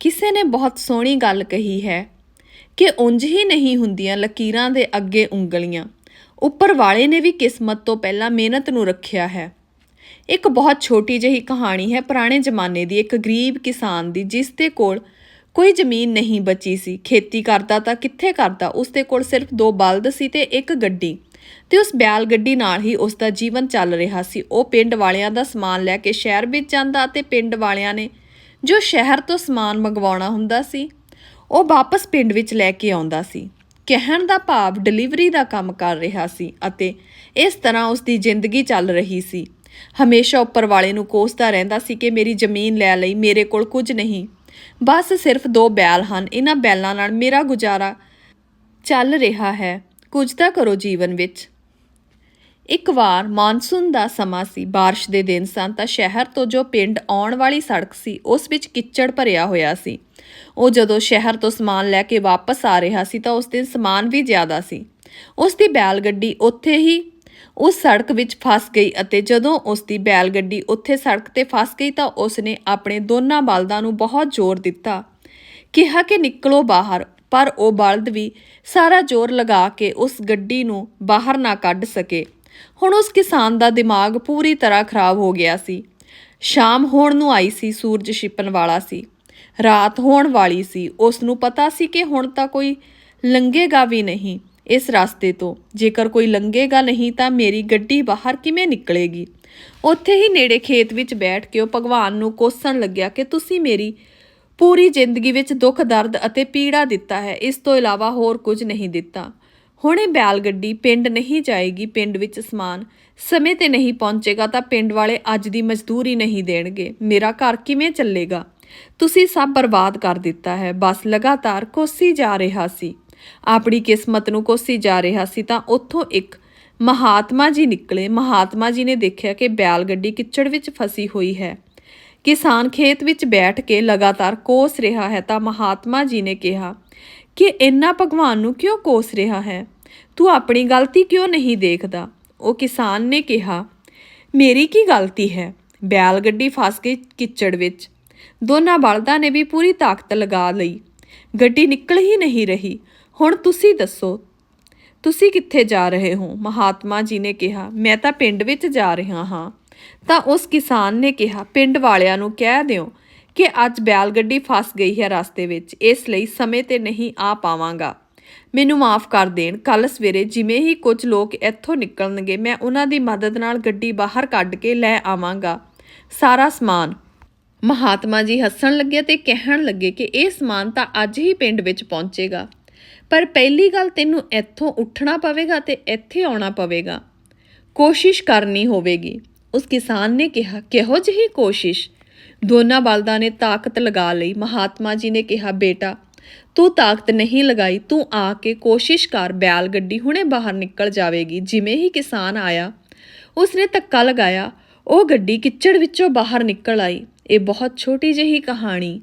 ਕਿਸੇ ਨੇ ਬਹੁਤ ਸੋਹਣੀ ਗੱਲ ਕਹੀ ਹੈ ਕਿ ਉਂਝ ਹੀ ਨਹੀਂ ਹੁੰਦੀਆਂ ਲਕੀਰਾਂ ਦੇ ਅੱਗੇ ਉਂਗਲੀਆਂ। ਉੱਪਰ ਵਾਲੇ ਨੇ ਵੀ ਕਿਸਮਤ ਤੋਂ ਪਹਿਲਾਂ ਮਿਹਨਤ ਨੂੰ ਰੱਖਿਆ ਹੈ। ਇੱਕ ਬਹੁਤ ਛੋਟੀ ਜਿਹੀ ਕਹਾਣੀ ਹੈ ਪੁਰਾਣੇ ਜ਼ਮਾਨੇ ਦੀ ਇੱਕ ਗਰੀਬ ਕਿਸਾਨ ਦੀ, ਜਿਸ ਦੇ ਕੋਲ ਕੋਈ ਜ਼ਮੀਨ ਨਹੀਂ ਬਚੀ ਸੀ। ਖੇਤੀ ਕਰਦਾ ਤਾਂ ਕਿੱਥੇ ਕਰਦਾ? ਉਸ ਦੇ ਕੋਲ ਸਿਰਫ ਦੋ ਬਲਦ ਸੀ ਤੇ ਇੱਕ ਗੱਡੀ ਤੇ ਉਸ ਬਿਆਲ ਗੱਡੀ ਨਾਲ ਹੀ ਉਸ ਦਾ ਜੀਵਨ ਚੱਲ ਰਿਹਾ ਸੀ। ਉਹ ਪਿੰਡ ਵਾਲਿਆਂ ਦਾ ਸਮਾਨ ਲੈ ਕੇ ਸ਼ਹਿਰ ਵਿੱਚ ਜਾਂਦਾ ਤੇ ਪਿੰਡ ਵਾਲਿਆਂ ਨੇ ਜੋ ਸ਼ਹਿਰ ਤੋਂ ਸਮਾਨ ਮੰਗਵਾਉਣਾ ਹੁੰਦਾ ਸੀ, ਉਹ ਵਾਪਸ ਪਿੰਡ ਵਿੱਚ ਲੈ ਕੇ ਆਉਂਦਾ ਸੀ। ਕਹਿਣ ਦਾ ਭਾਵ ਡਿਲੀਵਰੀ ਦਾ ਕੰਮ ਕਰ ਰਿਹਾ ਸੀ ਅਤੇ ਇਸ ਤਰ੍ਹਾਂ ਉਸ ਦੀ ਜ਼ਿੰਦਗੀ ਚੱਲ ਰਹੀ ਸੀ। ਹਮੇਸ਼ਾ ਉੱਪਰ ਵਾਲੇ ਨੂੰ ਕੋਸਦਾ ਰਹਿੰਦਾ ਸੀ ਕਿ ਮੇਰੀ ਜ਼ਮੀਨ ਲੈ ਲਈ, ਮੇਰੇ ਕੋਲ ਕੁਝ ਨਹੀਂ। ਬਸ ਸਿਰਫ ਦੋ ਬੈਲ ਹਨ। ਇਹਨਾਂ ਬੈਲਾਂ ਨਾਲ ਮੇਰਾ ਗੁਜ਼ਾਰਾ ਚੱਲ ਰਿਹਾ ਹੈ। ਕੁਝ ਤਾਂ ਕਰੋ ਜੀਵਨ ਵਿੱਚ। ਇੱਕ ਵਾਰ ਮਾਨਸੂਨ ਦਾ ਸਮਾਂ ਸੀ بارش ਦੇ ਦਿਨ ਸਨ ਤਾਂ ਸ਼ਹਿਰ ਤੋਂ ਜੋ ਪਿੰਡ ਆਉਣ ਵਾਲੀ ਸੜਕ ਸੀ ਉਸ ਵਿੱਚ ਕਿੱਚੜ ਭਰਿਆ ਹੋਇਆ ਸੀ ਉਹ ਜਦੋਂ ਸ਼ਹਿਰ ਤੋਂ ਸਮਾਨ ਲੈ ਕੇ ਵਾਪਸ ਆ ਰਿਹਾ ਸੀ ਤਾਂ ਉਸ ਦਿਨ ਸਮਾਨ ਵੀ ਜ਼ਿਆਦਾ ਸੀ ਉਸ ਦੀ ਬੈਲ ਗੱਡੀ ਉੱਥੇ ਹੀ ਉਸ ਸੜਕ ਵਿੱਚ ਫਸ ਗਈ ਅਤੇ ਜਦੋਂ ਉਸ ਦੀ ਬੈਲ ਗੱਡੀ ਉੱਥੇ ਸੜਕ ਤੇ ਫਸ ਗਈ ਤਾਂ ਉਸ ਨੇ ਆਪਣੇ ਦੋਨਾਂ ਬਲਦਾਂ ਨੂੰ ਬਹੁਤ ਜ਼ੋਰ ਦਿੱਤਾ ਕਿਹਾ ਕਿ ਨਿਕਲੋ ਬਾਹਰ ਪਰ ਉਹ ਬਲਦ ਵੀ ਸਾਰਾ ਜ਼ੋਰ ਲਗਾ ਕੇ ਉਸ ਗੱਡੀ ਨੂੰ ਬਾਹਰ ਨਾ ਕੱਢ ਸਕੇ ਹੁਣ ਉਸ ਕਿਸਾਨ ਦਾ ਦਿਮਾਗ ਪੂਰੀ ਤਰ੍ਹਾਂ ਖਰਾਬ ਹੋ ਗਿਆ ਸੀ। ਸ਼ਾਮ ਹੋਣ ਨੂੰ ਆਈ ਸੀ, ਸੂਰਜ ਛਿਪਣ ਵਾਲਾ ਸੀ। ਰਾਤ ਹੋਣ ਵਾਲੀ ਸੀ। ਉਸ ਨੂੰ ਪਤਾ ਸੀ ਕਿ ਹੁਣ ਤਾਂ ਕੋਈ ਲੰਘੇਗਾ ਵੀ ਨਹੀਂ ਇਸ ਰਸਤੇ ਤੋਂ। ਜੇਕਰ ਕੋਈ ਲੰਘੇਗਾ ਨਹੀਂ ਤਾਂ ਮੇਰੀ ਗੱਡੀ ਬਾਹਰ ਕਿਵੇਂ ਨਿਕਲੇਗੀ? ਉੱਥੇ ਹੀ ਨੇੜੇ ਖੇਤ ਵਿੱਚ ਬੈਠ ਕੇ ਉਹ ਭਗਵਾਨ ਨੂੰ ਕੋਸਣ ਲੱਗਿਆ ਕਿ ਤੁਸੀਂ ਮੇਰੀ ਪੂਰੀ ਜ਼ਿੰਦਗੀ ਵਿੱਚ ਦੁੱਖ ਦਰਦ ਅਤੇ ਪੀੜਾ ਦਿੱਤਾ ਹੈ। ਇਸ ਤੋਂ ਇਲਾਵਾ ਹੋਰ ਕੁਝ ਨਹੀਂ ਦਿੱਤਾ। ਹੁਣੇ ਬੈਲ ਗੱਡੀ ਪਿੰਡ ਨਹੀਂ ਜਾਏਗੀ, ਪਿੰਡ ਵਿੱਚ ਸਮਾਨ। ਸਮੇਂ ਤੇ ਨਹੀਂ ਪਹੁੰਚੇਗਾ ਤਾਂ ਪਿੰਡ ਵਾਲੇ ਅੱਜ ਦੀ ਮਜ਼ਦੂਰੀ ਨਹੀਂ ਦੇਣਗੇ। ਮੇਰਾ ਘਰ ਕਿਵੇਂ ਚੱਲੇਗਾ? ਤੁਸੀਂ ਸਭ ਬਰਬਾਦ ਕਰ ਦਿੱਤਾ ਹੈ। ਬਸ ਲਗਾਤਾਰ ਕੋਸੀ ਜਾ ਰਿਹਾ ਸੀ। ਆਪਣੀ ਕਿਸਮਤ ਨੂੰ ਕੋਸੀ ਜਾ ਰਿਹਾ ਸੀ ਤਾਂ ਉੱਥੋਂ ਇੱਕ ਮਹਾਤਮਾ ਜੀ ਨਿਕਲੇ। ਮਹਾਤਮਾ ਜੀ ਨੇ ਦੇਖਿਆ ਕਿ ਬੈਲ ਗੱਡੀ ਕਿਚੜ ਵਿੱਚ ਫਸੀ ਹੋਈ ਹੈ। ਕਿਸਾਨ ਖੇਤ ਵਿੱਚ ਬੈਠ ਕੇ ਲਗਾਤਾਰ ਕੋਸ ਰਿਹਾ ਹੈ ਤਾਂ ਮਹਾਤਮਾ ਜੀ ਨੇ ਕਿਹਾ ਕਿ ਇੰਨਾ ਭਗਵਾਨ ਨੂੰ ਕਿਉਂ ਕੋਸ ਰਿਹਾ ਹੈ? ਤੂੰ ਆਪਣੀ ਗਲਤੀ ਕਿਉਂ ਨਹੀਂ ਦੇਖਦਾ? ਉਹ ਕਿਸਾਨ ਨੇ ਕਿਹਾ, ਮੇਰੀ ਕੀ ਗਲਤੀ ਹੈ? ਬੈਲ ਗੱਡੀ ਫਸ ਗਈ ਕਿਚੜ ਵਿੱਚ। ਦੋਨਾਂ ਬਲਦਾਂ ਨੇ ਵੀ ਪੂਰੀ ਤਾਕਤ ਲਗਾ ਲਈ। ਗੱਡੀ ਨਿਕਲ ਹੀ ਨਹੀਂ ਰਹੀ। ਹੁਣ ਤੁਸੀਂ ਦੱਸੋ, ਤੁਸੀਂ ਕਿੱਥੇ ਜਾ ਰਹੇ ਹੋ? ਮਹਾਤਮਾ ਜੀ ਨੇ ਕਿਹਾ, ਮੈਂ ਤਾਂ ਪਿੰਡ ਵਿੱਚ ਜਾ ਰਿਹਾ ਹਾਂ। ਤਾਂ ਉਸ ਕਿਸਾਨ ਨੇ ਕਿਹਾ, ਪਿੰਡ ਵਾਲਿਆਂ ਨੂੰ ਕਹਿ ਦਿਓ ਕਿ ਅੱਜ ਬੈਲ ਗੱਡੀ ਫਸ ਗਈ ਹੈ ਰਸਤੇ ਵਿੱਚ, ਇਸ ਲਈ ਸਮੇਂ ਤੇ ਨਹੀਂ ਆ ਪਾਵਾਂਗਾ। ਮੈਨੂੰ ਮਾਫ ਕਰ ਦੇਣ ਕੱਲ ਸਵੇਰੇ ਜਿਵੇਂ ਹੀ ਕੁਝ ਲੋਕ ਇੱਥੋਂ ਨਿਕਲਣਗੇ, ਮੈਂ ਉਹਨਾਂ ਦੀ ਮਦਦ ਨਾਲ ਗੱਡੀ ਬਾਹਰ ਕੱਢ ਕੇ ਲੈ ਆਵਾਂਗਾ। ਸਾਰਾ ਸਮਾਨ। ਮਹਾਤਮਾ ਜੀ ਹੱਸਣ ਲੱਗੇ ਤੇ ਕਹਿਣ ਲੱਗੇ ਕਿ ਇਹ ਸਮਾਨ ਤਾਂ ਅੱਜ ਹੀ ਪਿੰਡ ਵਿੱਚ ਪਹੁੰਚੇਗਾ। ਪਰ ਪਹਿਲੀ ਗੱਲ ਤੈਨੂੰ ਇੱਥੋਂ ਉੱਠਣਾ ਪਵੇਗਾ ਤੇ ਇੱਥੇ ਆਉਣਾ ਪਵੇਗਾ। ਕੋਸ਼ਿਸ਼ ਕਰਨੀ ਹੋਵੇਗੀ। ਉਸ ਕਿਸਾਨ ਨੇ ਕਿਹਾ, ਕਿਹੋ ਜਿਹੀ ਕੋਸ਼ਿਸ਼? ਦੋਨਾਂ ਬਲਦਾਂ ਨੇ ਤਾਕਤ ਲਗਾ ਲਈ। ਮਹਾਤਮਾ ਜੀ ਨੇ ਕਿਹਾ, ਬੇਟਾ, ਤੂੰ ਤਾਕਤ ਨਹੀਂ ਲਗਾਈ, ਤੂੰ ਆ ਕੇ ਕੋਸ਼ਿਸ਼ ਕਰ, ਬੈਲ ਗੱਡੀ ਹੁਣੇ ਬਾਹਰ ਨਿਕਲ ਜਾਵੇਗੀ। ਜਿਵੇਂ ਹੀ ਕਿਸਾਨ ਆਇਆ, ਉਸਨੇ ਧੱਕਾ ਲਗਾਇਆ, ਉਹ ਗੱਡੀ ਕਿੱਚੜ ਵਿੱਚੋਂ ਬਾਹਰ ਨਿਕਲ ਆਈ। ਇਹ ਬਹੁਤ ਛੋਟੀ ਜਿਹੀ ਕਹਾਣੀ,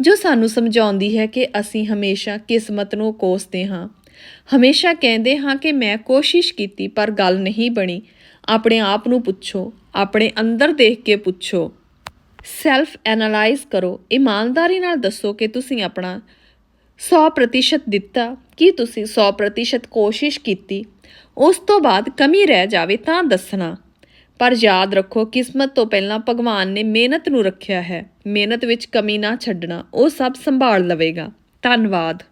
ਜੋ ਸਾਨੂੰ ਸਮਝਾਉਂਦੀ ਹੈ ਕਿ ਅਸੀਂ ਹਮੇਸ਼ਾ ਕਿਸਮਤ ਨੂੰ ਕੋਸਦੇ ਹਾਂ। ਹਮੇਸ਼ਾ ਕਹਿੰਦੇ ਹਾਂ ਕਿ ਮੈਂ ਕੋਸ਼ਿਸ਼ ਕੀਤੀ, ਪਰ ਗੱਲ ਨਹੀਂ ਬਣੀ। ਆਪਣੇ ਆਪ ਨੂੰ ਪੁੱਛੋ, ਆਪਣੇ ਅੰਦਰ ਦੇਖ ਕੇ ਪੁੱਛੋ। ਸੈਲਫ ਐਨਾਲਾਈਜ਼ ਕਰੋ। ਇਮਾਨਦਾਰੀ ਨਾਲ ਦੱਸੋ ਕਿ ਤੁਸੀਂ ਆਪਣਾ 100% ਦਿੱਤਾ, ਕੀ ਤੁਸੀਂ 100% ਕੋਸ਼ਿਸ਼ ਕੀਤੀ। ਉਸ ਤੋਂ ਬਾਅਦ ਕਮੀ ਰਹਿ ਜਾਵੇ ਤਾਂ ਦੱਸਣਾ। ਪਰ ਯਾਦ ਰੱਖੋ, ਕਿਸਮਤ ਤੋਂ ਪਹਿਲਾਂ ਭਗਵਾਨ ਨੇ ਮਿਹਨਤ ਨੂੰ ਰੱਖਿਆ ਹੈ। ਮਿਹਨਤ ਵਿੱਚ ਕਮੀ ਨਾ ਛੱਡਣਾ, ਉਹ ਸਭ ਸੰਭਾਲ ਲਵੇਗਾ। ਧੰਨਵਾਦ।